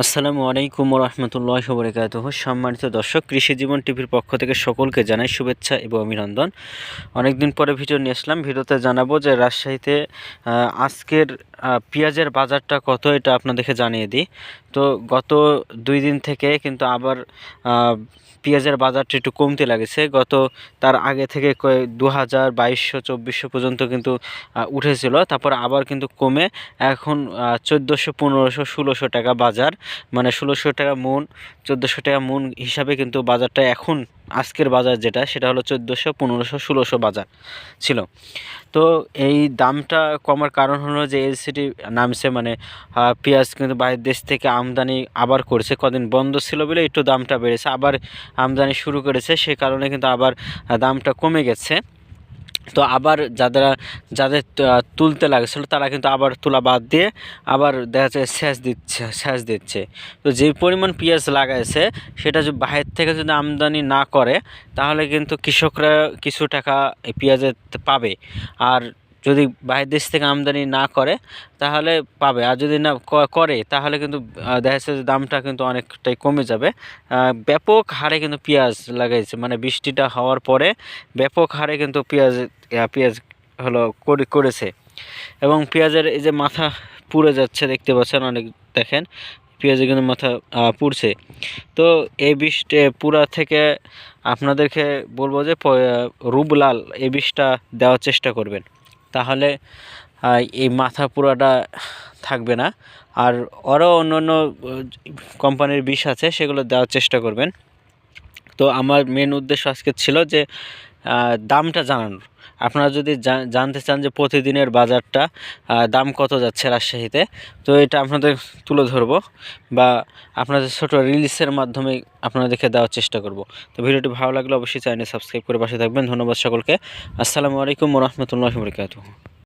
আসসালামু আলাইকুম রহমতুল্লাহ বরকাত সম্মানিত দর্শক, কৃষি জীবন টিভির পক্ষ থেকে সকলকে জানাই শুভেচ্ছা এবং অভিনন্দন। অনেকদিন পরে ভিডিও নিয়ে আসলাম। ভিডিওতে জানাব যে রাজশাহীতে আজকের পেঁয়াজের বাজারটা কত এটা আপনাদেরকে জানিয়ে দিই। তো গত দুই দিন থেকে কিন্তু আবার পেঁয়াজের বাজারটা একটু কমতে লাগেছে। গত তার আগে থেকে দু হাজার বাইশশো চব্বিশশো পর্যন্ত কিন্তু উঠেছিল। তারপর আবার কিন্তু কমে এখন চোদ্দোশো পনেরোশো ষোলোশো টাকা বাজার। মানে ষোলোশো টাকা মন, চোদ্দোশো টাকা মন হিসাবে কিন্তু বাজারটা এখন, আজকের বাজার যেটা, সেটা হলো চোদ্দোশো, পনেরোশো, ষোলোশো বাজার ছিল। তো এই দামটা কমার কারণ হলো যে এলসিডি নামছে মানে পেঁয়াজ কিন্তু বাইরের দেশ থেকে আমদানি আবার করেছে। কদিন বন্ধ ছিল বলে একটু দামটা বেড়েছে, আবার আমদানি শুরু করেছে, সে কারণে কিন্তু আবার দামটা কমে গেছে। তো আবার যারা যাদের তুলতে লাগছিল তারা কিন্তু আবার তোলা বাদ দিয়ে আবার দেখা যাচ্ছে সেচ দিচ্ছে সেচ দিচ্ছে। তো যে পরিমাণ পেঁয়াজ লাগাইছে, সেটা যদি বাহির থেকে যদি আমদানি না করে, তাহলে কিন্তু কৃষকরা কিছু টাকা পেঁয়াজের পাবে। আর যদি বাইরের দেশ থেকে আমদানি না করে, তাহলে পাবে। আর যদি না করে, তাহলে কিন্তু দেখা যাচ্ছে দামটা কিন্তু অনেকটাই কমে যাবে। ব্যাপক হারে কিন্তু পেঁয়াজ লাগাইছে। মানে বৃষ্টিটা হওয়ার পরে ব্যাপক হারে কিন্তু পেঁয়াজ পেঁয়াজ হলো করে, করেছে। এবং পেঁয়াজের এই যে মাথা পুড়ে যাচ্ছে, দেখতে পাচ্ছেন অনেক, দেখেন, পেঁয়াজের কিন্তু মাথা পুড়ছে। তো এই বীজটা পুরা থেকে আপনাদেরকে বলব যে রূপলাল এই বিষটা দেওয়ার চেষ্টা করবেন। তাহলে এই মাথা পুরাটা থাকবে না। আর আরও অন্য অন্য কোম্পানির বিষ আছে, সেগুলো দেওয়ার চেষ্টা করবেন। তো আমার মেন উদ্দেশ্য আজকে ছিল যে দামটা জানানোর আপনারা যদি জানতে চান যে প্রতিদিনের বাজারটা দাম কত যাচ্ছে রাজশাহীতে, তো এটা আপনাদের তুলে ধরবো বা আপনাদের ছোট রিলিজের মাধ্যমে আপনাদেরকে দেওয়ার চেষ্টা করব। তো ভিডিওটি ভালো লাগলে অবশ্যই চ্যানেল সাবস্ক্রাইব করে পাশে থাকবেন। ধন্যবাদ সকলকে। আসসালামু আলাইকুম রহমতুল্লাহ বরকাতুহ।